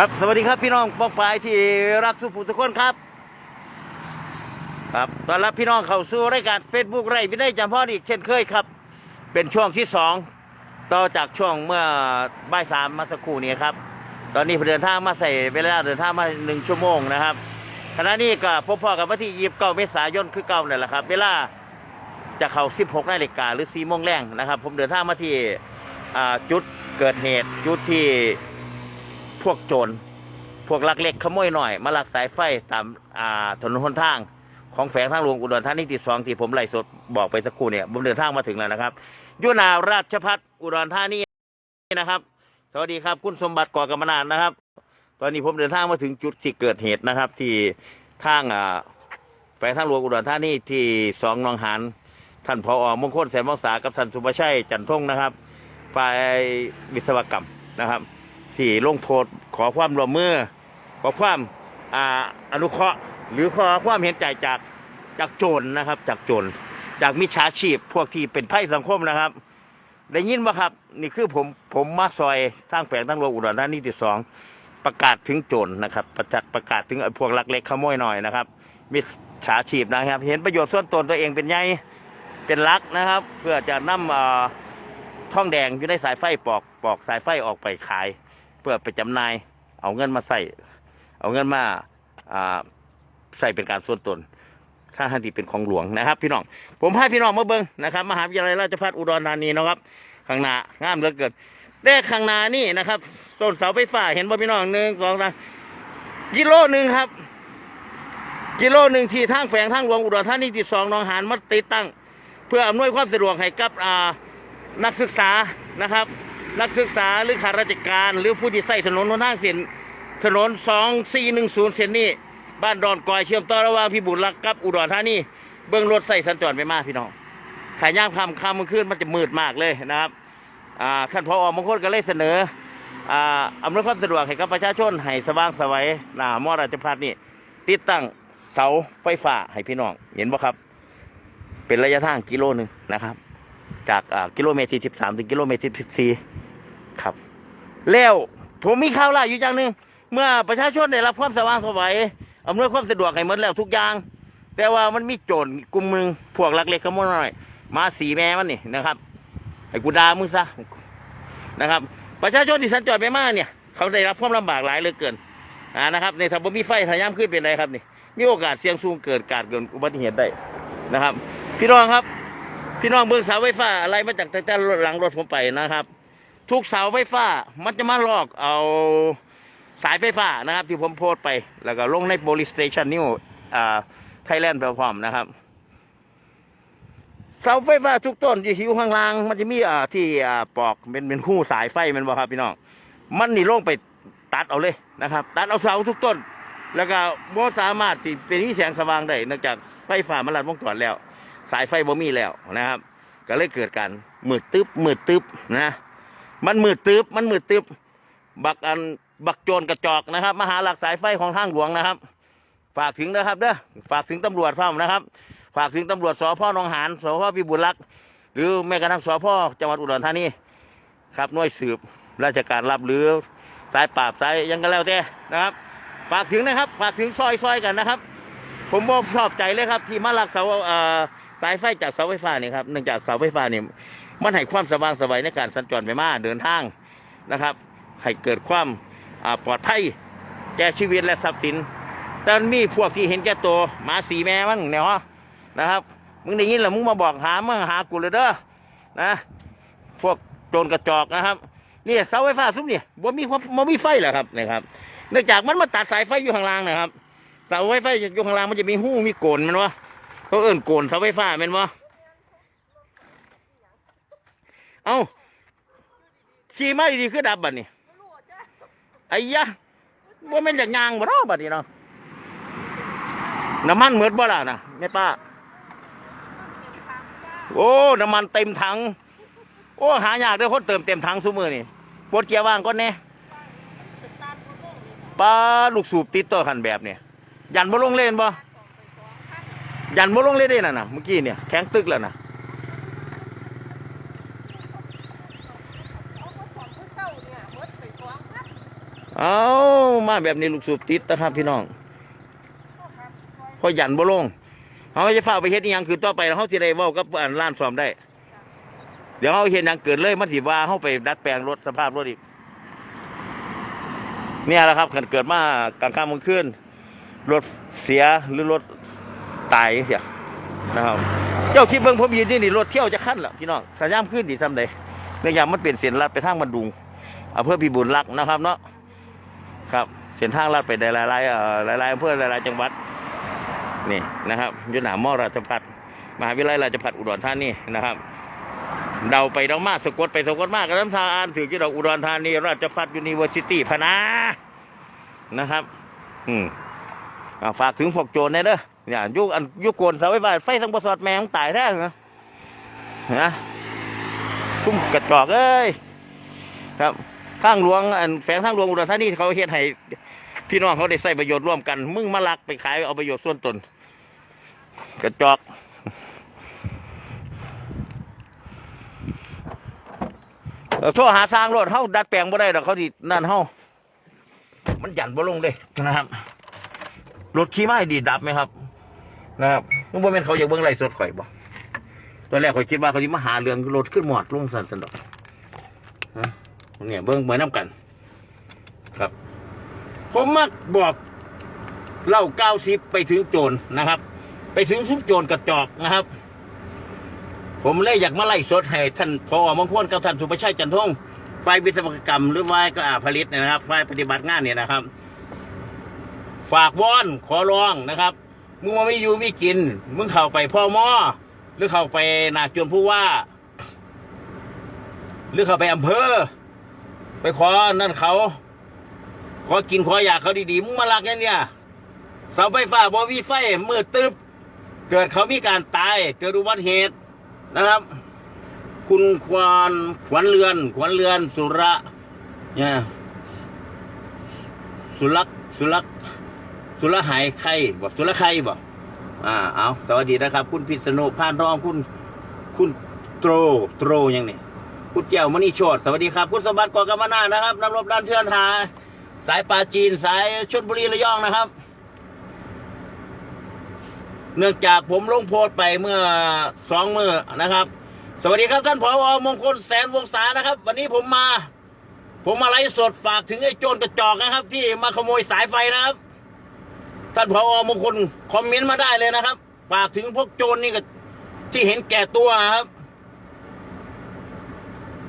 ครับสวัสดีครับพี่น้องปองปายที่รักสุภูทุกคนครับ ครับตอนรับพี่น้องเข้าสู่รายการ Facebook ไร่วินัยจำพ่ออีกเช่นเคยครับ เป็นช่วงที่สองต่อจากช่วงเมื่อบ่ายสามมาสักครู่นี้ครับ ตอนนี้ผมเดินทางมาใส่เวลาเดินทางมาหนึ่งชั่วโมงนะครับขณะนี้ก็พบพ่อกับวันที่ยีบเก้าเมษายนคือเก้าเนั่นแหละครับ เวลาจะเข้า16นาฬิกาหรือ4โมงแรงนะครับ ผมเดินทางมาที่จุดเกิดเหตุจุดที่ พวกโจร พวกลักเล็กขโมยหน่อย มาลักสายไฟตามอ่าถนนหนทาง ของแฝงทางหลวงอุดรธานีที่สองที่ผมไล่สดบอกไปสักครู่เนี่ยผมเดินทางมาถึงแล้วนะครับยุนาราชพัฒอุดรธานีนะครับ สวัสดีครับคุณสมบัติก่อกรรมนานนะครับ ตอนนี้ผมเดินทางมาถึงจุดที่เกิดเหตุนะครับ ที่ทางอ่าแฝงทางหลวงอุดรธานีที่สองนองหานท่านพออมงคลแสนมังษากับท่านสุภชัยจันทงนะครับ ฝ่ายวิศวกรรมนะครับ ที่ลงโทษขอความร่วมมือ ขอความอ่าอนุเคราะห์ หรือขอความเห็นใจจากจากโจรนะครับ จากโจรจากมิจฉาชีพพวกที่เป็นไพ่สังคมนะครับ ได้ยินว่าครับ นี่คือผมผมมาซอยทางแฝงทางหลวงอุดรธานีที่สองประกาศถึงโจรนะครับ ประจักษ์ประกาศถึงพวกลักเล็กขโมยหน่อยนะครับมิจฉาชีพนะครับ เห็นประโยชน์ส่วนตนตัวเองเป็นไงเป็นลักนะครับ เพื่อจะนำเอ่อท่องแดงอยู่ในสายไฟปอกปอกสายไฟออกไปขาย พื่อไปจำหน่าย เอาเงินมาใส่เอาเงินมาใส่เป็นการส่วนตนค่าหันที่เป็นของหลวงนะครับ พี่น้อง ผมให้พี่น้องมาเบิ้งนะครับมหาวิทยาลัยราชภัฏอุดรธานีนะครับข้างหน้างามเหลือเกินแต่ข้างหน้านี่นะครับต้นเสาไฟฟ้าเห็นป่พี่น้องหนึ่งสองสามกิโลหนึ่งครับ กิโลหนึ่งที่ทางแฝงทางหลวงอุดรธานีที่สองนองหานมาติดตั้ง เพื่ออำนวยความสะดวกให้กับนักศึกษานะครับ นักศึกษาหรือข้าราชการหรือผู้ที่ใช้ถนนหนทางเส้นถนน 2410 เส้นนี้ บ้านดอนกอยเชื่อมต่อระหว่างพิบูลรักกับอุดรธานีเบื้องรถใส่สัญจรไปมากพี่น้องขายย่างคำคำมันขึ้นมันจะมืดมากเลยนะครับอ่าท่านพอมงคลก็เลยเสนออ่าอำนวยความสะดวกให้กับประชาชนให้สว่างไสวัยหน้ามอราชพัฒนี่ติดตั้งเสาไฟฟ้าให้พี่น้อง เห็นบ่ครับ เป็นระยะทางกิโลหนึ่งนะครับ จากอ่ากิโลเมตรที่สิบสามถึงกิโลเมตรที่สิบสี่ ครับ แล้วผมมีข่าวล่าอยู่อย่างหนึ่งเมื่อประชาชนได้รับความสว่างสวัยอำนวยความสะดวกให้หมดแล้วทุกอย่าง แต่ว่ามันมีโจรกลุ่มหนึ่งพวกลักเล็กขโมยน้อย มาสีแม่มันนี่นะครับให้กูด่ามึงซะนะครับ ประชาชนที่สัญจรไปมาเนี่ย เขาได้รับความลำบากหลายเหลือเกินอ่านะครับในถ้าบ่มีไฟทายามขึ้นเป็นไรครับนี่มีโอกาสเสี่ยงสูงเกิดการเกิดอุบัติเหตุได้นะครับ พี่น้องครับ พี่น้องเบื้องเสาไฟฟ้าอะไรมาจากแต่หลังรถผมไปนะครับ ทุกเสาไฟฟ้ามันจะมาลอกเอาสายไฟฟ้านะครับ ที่ผมโพสไป แล้วก็ลงในโ o ลิส station นิวอ่าไทยแลนด์พร้อมนะครับ เสาไฟฟ้าทุกต้นที่หิวข้างล่าง มันจะมีอ่าที่อ่าปอกเป็นเป็นหู้สายไฟมันบ่ครับพี่น้องมันนี่ลงไปตัดเอาเลยนะครับ ตัดเอาเสาทุกต้น แล้วก็บ่สามารถที่เป็นที่แสงสว่างได้นองจากไฟฟ้ามันลัดวงจรแล้ว สายไฟบ่มีแล้วนะครับ ก็เลยเกิดการมืดตึ๊บมืดตึ๊บนะ มันมืดตึ๊บมันมืดตึ๊บบักอันบักโจรกระจอกนะครับ มาหาหลักสายไฟของทางหลวงนะครับ ฝากถึงนะครับเด้อฝากถึงตำรวจพร้อมนะครับ ฝากถึงตำรวจสพนองหานสพพิบูลรักษ์หรือแม้กระทั่งสพจังหวัดอุดรธานีครับหน่วยสืบราชการรับหรือสายปราบสายยังก็แล้วแต่นะครับ ฝากถึงนะครับ ฝากถึงซอยซอยกันนะครับ ผมบอกชอบใจเลยครับ ที่มาลักเสาเอ่อสายไฟจากเสาไฟฟ้านี่ครับเนื่องจากเสาไฟฟ้านี่ มันให้ความสว่างสวัยในการสัญจรไปมาเดินทางนะครับ ให้เกิดความปลอดภัยแก่ชีวิตและทรัพย์สิน แต่มีพวกที่เห็นแก่ตัวหมาสีแม่มันเนี่ยฮะนะครับมึงได้ยินแล้วมึงมาบอกหามึงหากูเลยเด้อนะพวกโจรกระจอกนะครับนี่เสาไฟฟ้าซุ้มนี่ยบ่มีความบ่มีไฟเหรอครับนะครับ เนื่องจากมันมาตัดสายไฟอยู่ข้างล่างนะครับเสาไฟฟ้าอยู่ข้างล่างมันจะมีหู้มีโกนมันวะเขาเอิ่นโกนเสาไฟฟ้ามันวะ เอ้าขี่มาดีๆคือดับบัดนี่ไอ้ยะว่ามันจากยางบ่เนาะบัดนี้เนาะน้ำมันเหมือนบ่ล่ะนะแม่ป้า โอ้น้ำมันเต็มถัง โอ้หายากเด้อคนเติมเต็มถังซุมือนี่ปวดเกียร์ว่างก่อนแน่ปลาลูกสูบติดต่อคันแบบเนี่ยยันบ่ลงเล่นบ่ยันบ่ลงเล่นได้น่ะนะเมื่อกี้เนี่ยแข็งตึกแล้วนะ เอามาแบบนี้ลูกสูบติดนะครับพี่น้องพอหยันบ่ลงเขาจะฝ้าไปเฮ็ดอิหยังคือต่อไปเขาสิได้เว้ากับอันร้านซ่อมได้ เดี๋ยวเขาเห็นหยังเกิดเลยมันสิว่าเขาไปดัดแปลงรถสภาพรถอีก เนี่ยแหละครับเกิดมากลางค่ำกลางคืนรถเสียหรือรถตายเสียนะครับเจ้าคิดเบิ่งผมยืนที่นี่รถเที่ยวจะขั้นละพี่น้องสายามขึ้นดีซ้ำใดเนื่องจากมันเป็นเส้นลัดไปทางบันดุงอำเภอพิบูลรักนะครับเนาะ ครับเส้นทางลัดไปได้หลายๆหลายๆอำเภอหลายๆจังหวัดนี่นะครับยุทธนามอราชพัฒมหาวิทยาลัยราชพัฒอุดรธานีนะครับเดาไปเดามาสะกดไปสะกดมากกันน้ำทางอ่านถือที่ดอกอุดรธานีราชพัฒยูนิเวอร์ซิตี้พนานะครับ อืมฝากถึงพวกโจรเนี่ยเด้อเนี่ยยุคอันยุคโกนเสาไฟฟ้าไฟทั้งบริษัทแมงตายแท้นะนะทุ่มกระจอกเอ้ยครับ ทางหลวงอันแฝงทางหลวงอุดรธานีเขาเฮ็ดให้พี่น้องเขาได้ใช้ประโยชน์ร่วมกัน มึงมาลักไปขายเอาประโยชน์ส่วนตน กระจอกโทรหาสร้างรถเฮาดัดแปลงบ่ได้ดอกเขาดินั่นเฮามันหยันบ่ลงเด้นะครับรถขี่มาให้ดีดับไหมครับ นะครับนึกว่เป็นเขาอยากเบิ่งไล่สดข่อยบ่ตอนแรกข่อยคิดว่าเขาสิมาหาเรื่องรถขึ้นหมอดลงสันสันดอกฮะ เนี่ยเบิ่งเหมือนน้ำกัน ครับ ผมมักบอกเล่าเก้าสิบไปถึงโจรนะครับ ไปถึงซุปโจรกระจอกนะครับ ผมเลยอยากมาไล่สดให้ท่านพอมงคลกับท่านสุภชัยจันทงฝ่ายวิศวกรรม หรือฝ่ายกระผลิตเนี่ยนะครับฝ่ายปฏิบัติงานเนี่ยนะครับ ฝากวอนขอร้องนะครับมึงมาไม่อยู่ไม่กิน มึงเข้าไปพ่อมอหรือเข้าไปนาจวนผู้ว่า หรือเข้าไปอำเภอ ไปขอนั่นเขา ขอกินขออยากเขาดีๆมึงมาลักเนี่ยเนี่ยเสาไฟฟ้าบอวีไฟมืดตึบเกิดเขามีการตาย เกิดอุบัติเหตุนะครับ คุณควานขวัญเรือน ขวัญเรือนสุระเนี่ยสุรักสุรักสุรหายไข่บอกสุรไข่บอกอ่าเอาสวัสดีนะครับ คุณพิษณุพานทองคุณ คุณโตรโตรยังนี่ คุณเจ้ามณีโชดสวัสดีครับคุณสมบัติกอกรรมนานะครับนักรบด้านเทือนหา สายปลาจีนสายชลบุรีระยองนะครับ เนื่องจากผมลงโพสต์ไปเมื่อสองมือนะครับ สวัสดีครับท่านผอมงคลแสนวงศานะครับ วันนี้ผมมา ผมมาไลฟ์สดฝากถึงไอ้โจรกระจอกนะครับ ที่มาขโมยสายไฟนะครับ ท่านผอมงคลคอมเมนต์มาได้เลยนะครับ ฝากถึงพวกโจรนี่ก็ที่เห็นแก่ตัวครับ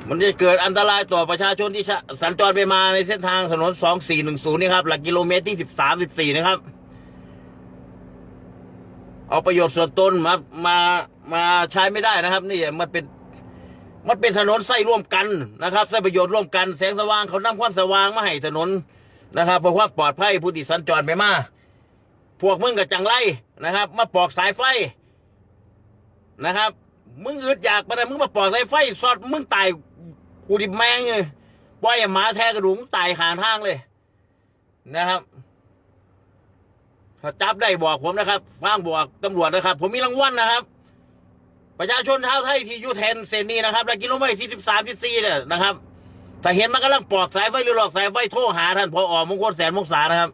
มันจะเกิดอันตรายต่อประชาชนที่สัญจรไปมาในเส้นทางถนนสองสี่หนึ่งศูนย์นี่ครับ หลักกิโลเมตรที่สิบสามสิบสี่นะครับ เอาประโยชน์ส่วนตนมา มา มาใช้ไม่ได้นะครับ นี่มันเป็น มันเป็นถนนไส้ร่วมกันนะครับไส้ประโยชน์ร่วมกัน แสงสว่างเขานำความสว่างมาให้ถนนนะครับเพื่อความปลอดภัยผู้ที่สัญจรไปมา พวกมึงกับจังไรนะครับ มาปอกสายไฟนะครับมึงอึดอยากมาแต่มึงมาปอกสายไฟสอดมึงตาย กูดิแมงเลยปล่อยให้หมาแทะกระดูกมึงตายขางทางเลย นะครับถ้าจับได้บอกผมนะครับฟังบอกตำรวจนะครับ ผมมีรางวัลนะครับ ประชาชนชาวไทยที่ยู่แทนเซนนี้นะครับและกิโลเมตรที่สิบสามที่สี่เนี่ยนะครับถ้าเห็นมันกำลังปลอกสายไฟหรือหลอกสายไฟโทรหาท่านพออมงคลแสนมงษานะครับ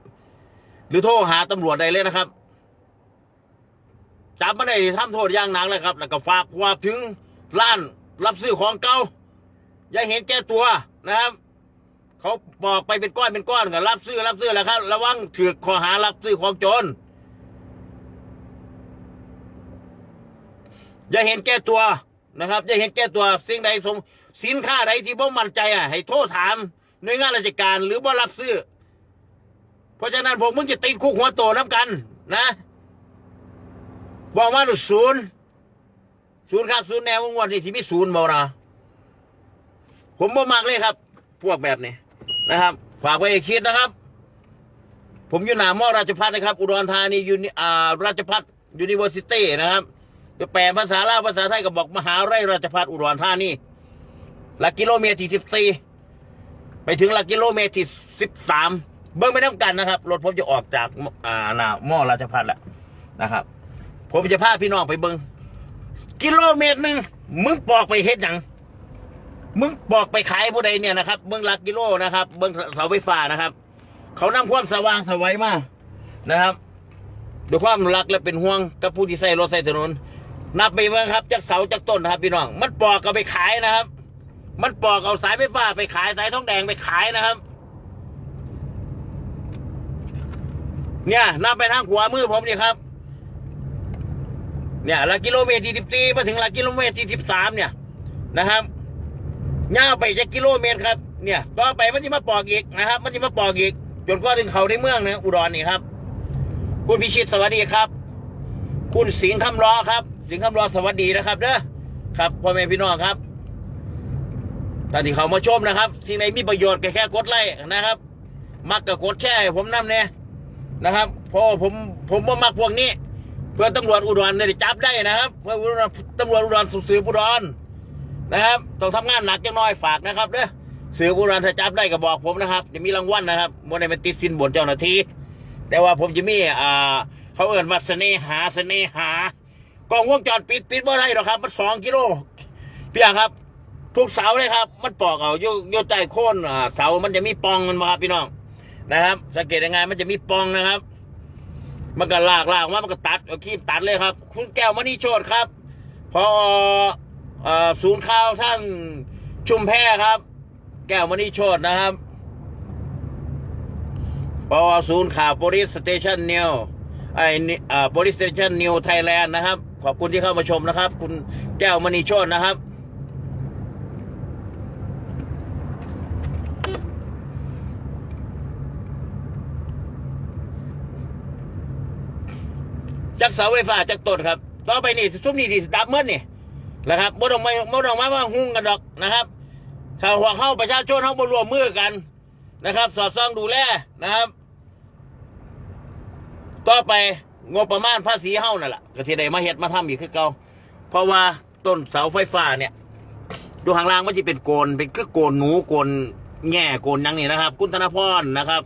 หรือโทรหาตำรวจได้เลยนะครับจับมาได้ทำโทษอย่างหนักเลยครับ แล้วก็ฝากคว่าถึงร้านรับซื้อของเก่า อย่าเห็นแก่ตัวนะครับ เขาบอกไปเป็นก้อนเป็นก้อนก็รับซื้อรับซื้อแหล้วครับ ระวังถือข้อหารับซื้อของโจรอย่าเห็นแก่ตัวนะครับอย่าเห็นแก่ตัวสิ่งใดสมสินค้าใดที่บ่มั่นใจอะ ให้โทษถามหน่วยงานราชการหรือบ่รับซื้อ เพราะฉะนั้นผมมึงจะติดคุกหัวโตน้ำกัน นะบอกมาหนุศูนย์ศูนย์ครับศูนย์แนวงวดนี่ที่มีศูนย์บ่นะ ผมบ่มากเลยครับ พวกแบบนี้นะครับ ฝากไว้คิดนะครับ ผมอยู่หนามอราชพัฒนะครับ อุดรธานียูนิอ่าราชพัฒยูนิเวอร์ซิตี้นะครับจะแปลภาษาลาวภาษาไทยก็บอกมหาวิทยาลัยราชพัฒอุดรธานีหลักกิโลเมตรที่สิบสี่ไปถึงหลักกิโลเมตรที่สิบสามเบิ้งไม่ต้องกันนะครับ รถผมจะออกจากอ่าหนามอราชพัฒแล้วนะครับ ผมจะพาพี่น้องไปเบิ้งกิโลเมตรหนึ่งมึงปอกไปเฮ็ดหยัง มึงบอกไปขายผู้ใดเนี่ยนะครับเบิ้งลักกิโลนะครับเบิ้งเสาไฟฟ้านะครับ เขานำความสว่างสวัยมานะครับด้วยความรักและเป็นห่วงกับผู้ที่ใส่รถใส่ถนน นับไปเมื่อครับจากเสาจากต้นนะครับพี่น้อง มันปอกก็ไปขายนะครับ มันปอกเอาสายไฟฟ้าไปขายสายทองแดงไปขายนะครับ เนี่ยนับไปทางขวามือผมนี่ครับ เนี่ยหลักกิโลเมตรที่สิบสี่มาถึงหลักกิโลเมตรที่สิบสามเนี่ยนะครับ ย่าวไปจะกิโลเมตรครับ เนี่ย ต่อไปมันจะมาปอกอีกนะครับ มันจะมาปอกอีก จนกว่าถึงเขาในเมืองนะอุดรนี่ครับ คุณพิชิตสวัสดีครับ คุณสิงห์คำรอครับ สิงห์คำรอสวัสดีนะครับเด้อครับพ่อแม่พี่น้องครับท่านที่เขามาชมนะครับสิ่งไหนมีประโยชน์ก็แค่กดไลค์นะครับ มักก็กดแชร์ผมนำเนี่ยนะครับเพราะผมผมว่ามักพวกนี้ เพื่อตำรวจอุดรเนี่ยจับได้นะครับ เพื่อตำรวจอุดรสืบอุดร นะครับต้องทำงานหนักจังน้อยฝากนะครับเด้อเสืบอุดรถ้าจับได้ก็บอกผมนะครับจะมีรางวัลนะครับโมได้เป็นติดสินบนเจ้าหน้าที่แต่ว่าผมจะมีอ่าเขาเอ่นว่าเสน่หาเสน่หากล้องวงจรปิดปิดบ่ได้หรอกครับ มันสองกิโลพี่อะครับ ทุกเสาเลยครับ มันปอกเอาโยโยใจโค่นอ่าเสามันจะมีปองมันมาครับพี่น้องนะครับ สังเกตยังไงมันจะมีปองนะครับ มันก็ลากลากมามันก็ตัดเอาคีบตัดเลยครับ คุณแก้วมณีโชดครับพ่อ ศูนย์ข่าวทั้งชุมแพครับ แก้วมณีโชดนะครับพอศูนย์ข่าว police station new ไอ้นี่อ่า police station new Thailand นะครับ ขอบคุณที่เข้ามาชมนะครับ คุณแก้วมณีโชดนะครับจากเสาไฟฟ้าจากต้นครับ ต่อไปนี่ซุ้มนี่ที่ดับเมื่อนี่ นะครับบ่ต้องมาบ่ต้องมาว่าหุ้งกันดอกนะครับถ้าหัวเข้าประชาชนเข้าบรวมมือกันนะครับ สอดส่องดูแลนะครับ ต่อไปงบประมาณภาษีเฮานั่นแหละก็สิได้มาเฮ็ดมาทำอีกคือเก่าเพราะว่าต้นเสาไฟฟ้าเนี่ย ดูข้างล่างมันจะเป็นโกนเป็นคือโกนหนูโกนแง่โกนยังนี่นะครับ คุณธนพรนะครับ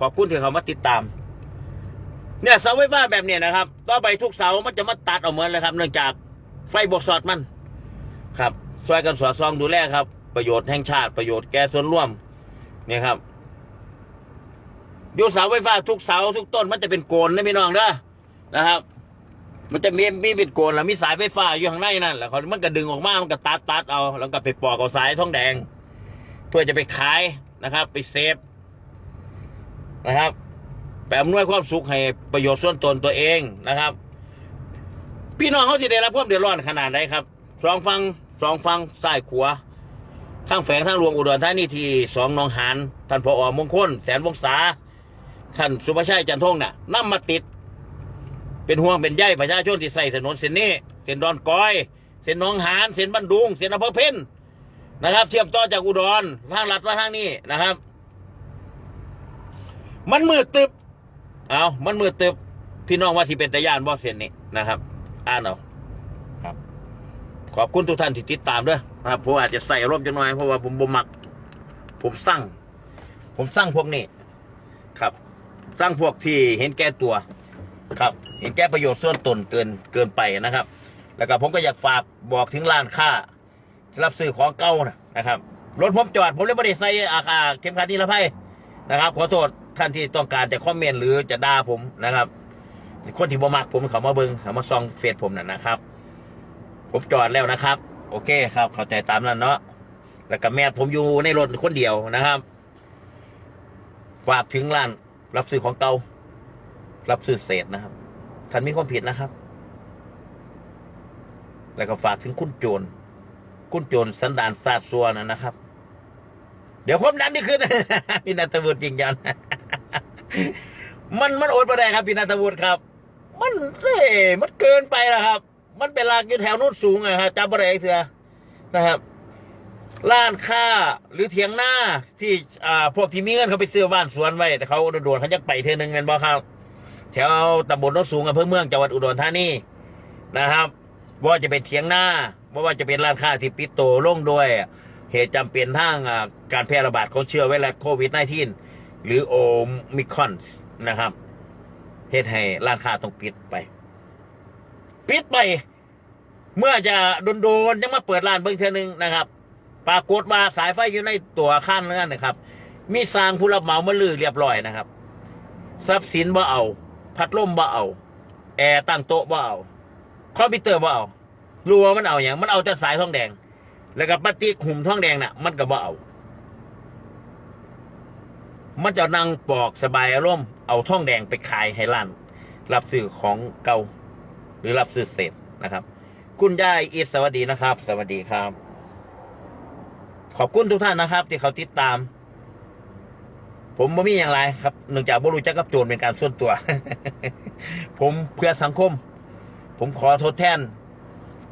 ขอบคุณที่เขามาติดตาม เนี่ยเสาไฟฟ้าแบบเนี้ยนะครับ ต่อไปทุกเสามันจะมาตัดออกเหมือนเลยครับ เนื่องจาก ไฟบวกสอดมัน ครับช่วยกันสอดส่องดูแลครับ ประโยชน์แห่งชาติประโยชน์แก่ส่วนร่วม เนี่ยครับอยู่เสาไฟฟ้าทุกเสาทุกต้นมันจะเป็นโกนนะพี่น้องเด้อนะครับ มันจะมีมีเป็นโกนแล้วมีสายไฟฟ้าอยู่ข้างในนั่นแหละเขามันก็ดึงออกมา มันก็ตัดตัดเอา แล้วก็ไปปอกเอาสายทองแดง เพื่อจะไปขายนะครับ ไปเซฟนะครับไปอำนวยความสุขให้ประโยชน์ส่วนตนตัวเองนะครับ พี่น้องเขาจะได้รับความเดือดร้อนขนาดไหนครับสองฟังสองฟังซ้ายขวาทั้งแฝงทั้งรวงอุดรธานีที่สองหนองหานท่านพออมงคล แสนวงศาท่านสุภาชัยจันทงน่ะนำมาติด เป็นห่วงเป็นใยประชาชนที่ใส่ถนนเส้นนี้เส้นดอนก้อย เส้นหนองหานเส้นบันดุง เส้นอำเภอเพ็ญนะครับเทียมต่อจากอุดรทางลัดมาทางนี้นะครับ มันมืดตึบเอามันมืดตึบพี่น้องว่าที่เป็นตะยานบ่เส้นนี้นะครับ อ่านเอาครับ ขอบคุณทุกท่านที่ติดตามด้วยนะครับผมอาจจะใส่ร่มจังหน่อยเพราะว่าผมบ่มัก ผมสั่งผมสั่งพวกนี้ ครับ สร้างพวกที่เห็นแก่ตัว ครับ เห็นแก่ประโยชน์ส่วนตนเกินเกินไปนะครับ แล้วก็ผมก็อยากฝากบอกถึงร้านค้ารับซื้อของเก่านะนะครับรถผมจอดผมเลยไม่ได้ใส่อาคาเข็มขัดนิรภัยนะครับ ขอโทษท่านที่ต้องการจะคอมเมนต์หรือจะด่าผมนะครับ คนที่บ่มักผมเขามาเบิงเขามาซองเฟซผมน่ะนะครับ ผมจอดแล้วนะครับ โอเคครับ เข้าใจตามนั้นเนาะแล้วก็แม่ผมอยู่ในรถคนเดียวนะครับ ฝากถึงร้าน รับซื้อของเก่ารับซื้อเศษนะครับท่านมีความผิดนะครับ แล้วก็ฝากถึงคุณโจรคุณโจรสันดานซาดซัวนะนะครับ เดี๋ยวความดันนี่ขึ้นพี่นัทวุฒิจริงจังมันมันโอดประได้ครับพี่นัทวุฒิครับ มันเอ้มันเกินไปแล้วครับ มันเป็นลากอยู่แถวนู้นสูงอะครับจำบ่ได้เสือนะครับร้านค้าหรือเถียงหน้าที่อ่าพวกที่มีเงินเขาไปซื้อบ้านสวนไว้ แต่เขาโดนเขาจะไปเทือนึงกันบ่ครับแถวตำบลโนนสูงอำเภอเมืองจังหวัดอุดรธานีนะครับ ว่าจะเป็นเถียงหน้าว่าจะเป็นร้านค้าที่ปิดโตลงด้วยเหตุจำเป็นทางอ่าการแพร่ระบาดของเชื้อไวรัสโควิด -19 หรือโอมิคอนนะครับ เหตุให้ร้านค้าต้องปิดไป ปิดไป เมื่อจะโดนๆยังมาเปิดร้านเบิ่งเทื่อนึงนะครับ ปรากฏว่าสายไฟอยู่ในตัวอาคารนั่นนะครับ มีสร้างผู้รับเหมามาลือเรียบร้อยนะครับ ทรัพย์สินบ่เอา พัดลมบ่เอา แอร์ตั้งโต๊ะบ่เอา คอมพิวเตอร์บ่เอารู้ว่ามันเอาอย่างมันเอาแต่สายทองแดง แล้วก็ปฏิกหุ่มทองแดงน่ะ มันก็บ่เอามันจะนั่งปอกสบายอารมณ์ เอาท่องแดงไปขายให้ร้านรับซื้อของเก่าหรือรับซื้อเศษนะครับ คุณยายอีทสวัสดีนะครับ สวัสดีครับ ขอบคุณทุกท่านนะครับ ที่เขาติดตาม ผมไม่มีอย่างไรครับเนื่องจากบรูจักกับโจรเป็นการส่วนตัว ผมเพื่อสังคม ผมขอโทษแทน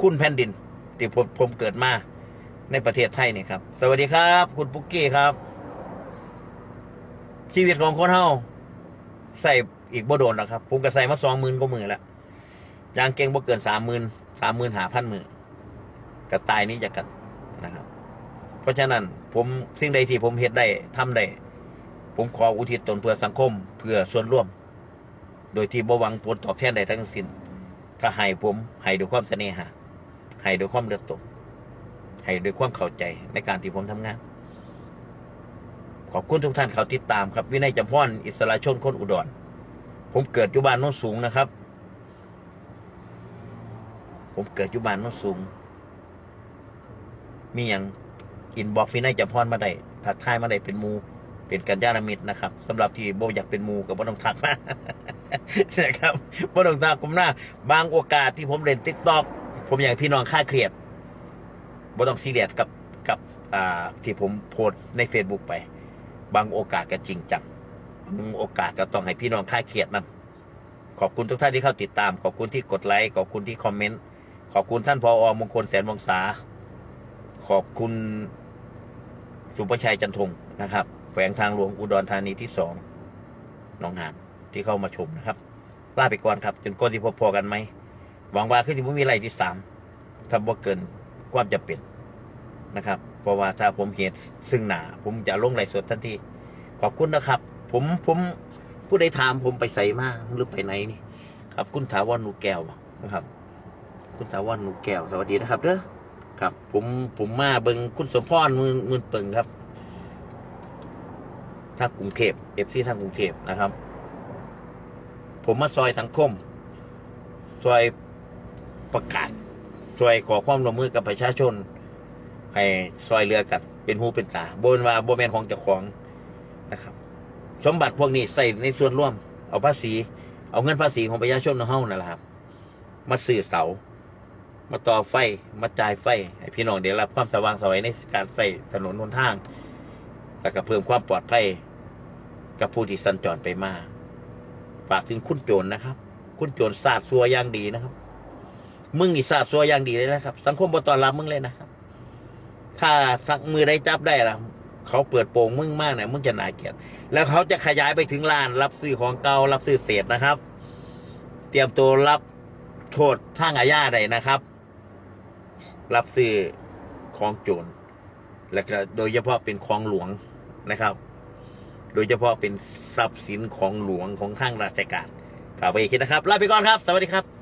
คุณแผ่นดินที่ผมผมเกิดมาในประเทศไทยนี่ครับ สวัสดีครับ คุณปุ๊กกี้ครับ ชีวิตของคนเฮา ใส่อีกบ่โดนนะครับ ผมก็ใส่มาสองหมื่นกว่ามื่นแล้วยางเก่งบ่เกินสามหมื่นสามหมื่นหาพันมื่นกระตายนี้จะกันนะครับ เพราะฉะนั้น ผมสิ่งใดที่ผมเฮ็ดได้ทำได้ผมขออุทิศตนเพื่อสังคม เพื่อส่วนร่วม โดยที่บ่หวังผลตอบแทนใดทั้งสิ้นถ้าให้ผมให้ด้วยความเสน่หาให้ด้วยความเลือดตกให้ด้วยความเข้าใจในการที่ผมทำงาน ขอบคุณทุกท่านเขาติดตามครับ วินัยจำพรอิสระชนคนอุดร ผมเกิดอยู่บ้านโน้นสูงนะครับ ผมเกิดอยู่บ้านโน้นสูง มีอย่างอินบอกวินัยจำพรมาได้ทักทายมาได้เป็นมูเป็นกัญญาณมิตรนะครับสำหรับที่โบอยากเป็นมูกับบ่ต้องทักมานะครับบ่ต้องทักผมหน้า บางโอกาสที่ผมเล่นติ๊กต็อกผมอยากพี่น้องค่าเครียดบ่ต้องซีเรียสกับกับอ่าที่ผมโพสใน Facebook ไป บางโอกาสก็จริงจังบางโอกาสก็ต้องให้พี่น้องค่ายเครียดนะขอบคุณทุกท่านที่เข้าติดตาม ขอบคุณที่กดไลค์ขอบคุณที่คอมเมนต์ขอบคุณท่านพออมงคลแสนวงศาขอบคุณสุประชัยจันทงนะครับ แฝงทางหลวงอุดรธานีที่สองหนองหานที่เข้ามาชมนะครับลาไปก่อนครับ จนก่อนที่พบพอกันไหมหวังว่าคือที่ผมมีไรที่สามถ้าบ่เกินความจะเป็นนะครับ เพราะว่าถ้าผมเห็นซึ่งหนาผมจะลงไลฟ์สดทันทีขอบคุณนะครับ ผมผมผู้ใดถามผมไปใส่มากหรือไปไหนนี่ ครับ คุณถาวรหนูแก้วนะครับ คุณถาวรหนูแก้วสวัสดีนะครับเด้อครับ ผมผมมาเบิงคุณสมพรมือมือเปิงครับทางกรุงเทพเอฟซีทางกรุงเทพนะครับ ผมมาซอยสังคม ซอยประกาศ ซอยขอความร่วมมือกับประชาชน ให้ซอยเรือกันเป็นหูเป็นตาบนว่าโบแมนของเจ้าของนะครับ สมบัติพวกนี้ใส่ในส่วนร่วม เอาภาษี เอาเงินภาษีของประชาชนเฮานั่นแหละครับ มาซื้อเสา มาต่อไฟ มาจ่ายไฟให้พี่น้องได้รับความสว่างสวัยในการใส่ถนนหนทาง แล้วก็เพิ่มความปลอดภัยกับผู้ที่สัญจรไปมาฝากถึงคุณโจรนะครับ คุณโจรศาสตร์ซัวอย่างดีนะครับ มึงนี่ศาสตร์ซัวอย่างดีเลยนะครับ สังคมบ่ตอนรับมึงเลยนะครับ ถ้าสักมือได้จับได้ล่ะเขาเปิดโปงมึงมากนี่ยมึงจะนาเกลียดแล้วเขาจะขยายไปถึงร้าน รับซื้อของเก่ารับซื้อเศษนะครับ เตรียมตัวรับโทษทางอาญาได้นะครับ รับซื้อของโจรและก็โดยเฉพาะเป็นของหลวงนะครับ โดยเฉพาะเป็นทรัพย์สินของหลวงของทางราชการฝากไปคิดนะครับลาไปก่อนครับ สวัสดีครับ